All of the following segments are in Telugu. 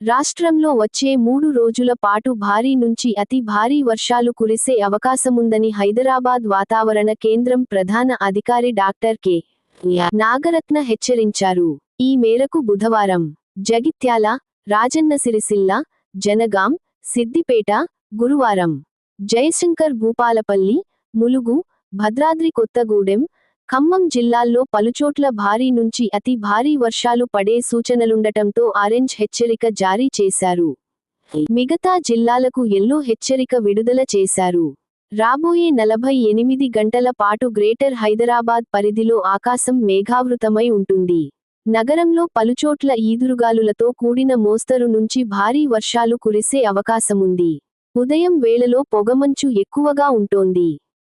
రాష్ట్రంలో వచ్చే మూడు రోజుల పాటు భారీ నుంచి అతి భారీ వర్షాలు కురిసే అవకాశముందని హైదరాబాద్ వాతావరణ కేంద్రం ప్రధాన అధికారి డాక్టర్ కె. నాగరత్న హెచ్చరించారు. ఈ మేరకు బుధవారం జగిత్యాల రాజన్న సిరిసిల్ల జనగాం సిద్దిపేట గురువారం జయశంకర్ భూపాలపల్లి ములుగు భద్రాద్రి కొత్తగూడెం ఖమ్మం జిల్లాల్లో పలుచోట్ల భారీ నుంచి అతి భారీ వర్షాలు పడే సూచనలుండటంతో ఆరెంజ్ హెచ్చరిక జారీ చేశారు. మిగతా జిల్లాలకు ఎల్లో హెచ్చరిక విడుదల చేశారు. రాబోయే నలభై ఎనిమిది గంటల పాటు గ్రేటర్ హైదరాబాద్ పరిధిలో ఆకాశం మేఘావృతమై ఉంటుంది. నగరంలో పలుచోట్ల ఈదురుగాలులతో కూడిన మోస్తరు నుంచి భారీ వర్షాలు కురిసే అవకాశముంది. ఉదయం వేళలో పొగమంచు ఎక్కువగా ఉంటోంది.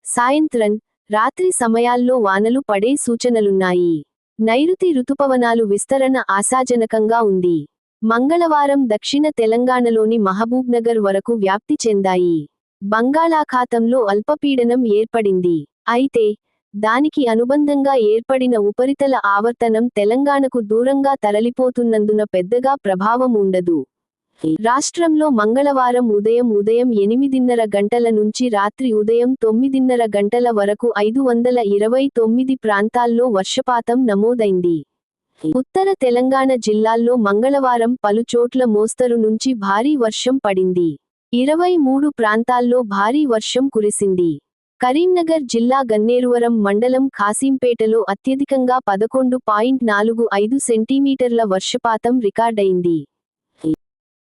సాయంత్రం రాత్రి సమయాల్లో వానలు పడే సూచనలున్నాయి. నైరుతి రుతుపవనాలు విస్తరణ ఆశాజనకంగా ఉంది. మంగళవారం దక్షిణ తెలంగాణలోని మహబూబ్నగర్ వరకు వ్యాప్తి చెందాయి. బంగాళాఖాతంలో అల్పపీడనం ఏర్పడింది. అయితే దానికి అనుబంధంగా ఏర్పడిన ఉపరితల ఆవర్తనం తెలంగాణకు దూరంగా తరలిపోతున్నందున పెద్దగా ప్రభావం ఉండదు. రాష్ట్రంలో మంగళవారం ఉదయం ఉదయం ఎనిమిదిన్నర గంటల నుంచి రాత్రి ఉదయం తొమ్మిదిన్నర గంటల వరకు ఐదు వందల ఇరవై తొమ్మిది ప్రాంతాల్లో వర్షపాతం నమోదైంది. ఉత్తర తెలంగాణ జిల్లాల్లో మంగళవారం పలుచోట్ల మోస్తరు నుంచి భారీ వర్షం పడింది. ఇరవై మూడు ప్రాంతాల్లో భారీ వర్షం కురిసింది. కరీంనగర్ జిల్లా గన్నేరువరం మండలం ఖాసింపేటలో అత్యధికంగా పదకొండు పాయింట్ నాలుగు ఐదు సెంటీమీటర్ల వర్షపాతం రికార్డైంది